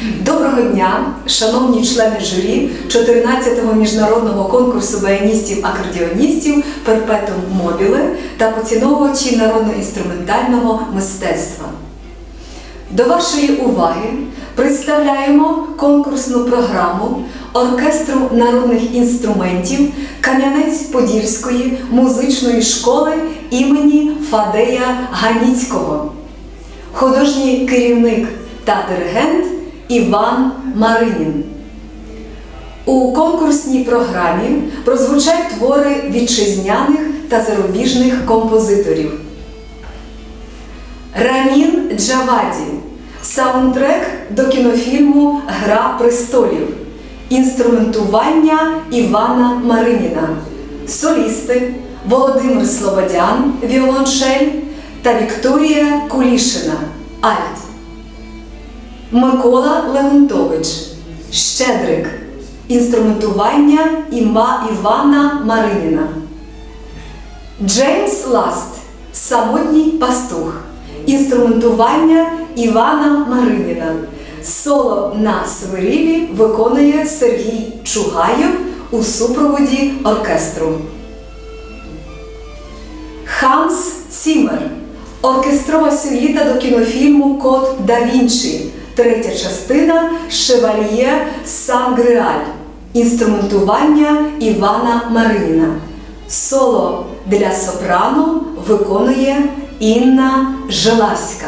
Доброго дня, шановні члени журі 14-го міжнародного конкурсу баяністів-акордіоністів Перпетум Мобіле та поціновувачі народно-інструментального мистецтва. До вашої уваги представляємо конкурсну програму оркестру народних інструментів Кам'янець-Подільської музичної школи імені Фадея Ганіцького. Художній керівник та диригент Іван Маринін. У конкурсній програмі прозвучать твори вітчизняних та зарубіжних композиторів. Рамін Джаваді саундтрек до кінофільму Гра престолів. Інструментування Івана Мариніна. Солісти Володимир Слободян Віолончель та Вікторія Кулішина Альт. Микола Леонтович Щедрик. Інструментування Іма Івана Мариніна. Джеймс Ласт Самотній пастух. Інструментування Івана Мариніна. Соло на свирілі виконує Сергій Чугаєв у супроводі оркестру. Ханс Цімер. Оркестрова сюїта до кінофільму Код да Вінчі. Третя частина Шевальє Сан-Греаль. Інструментування Івана Мариніна. Соло для сопрано виконує Інна Желаська.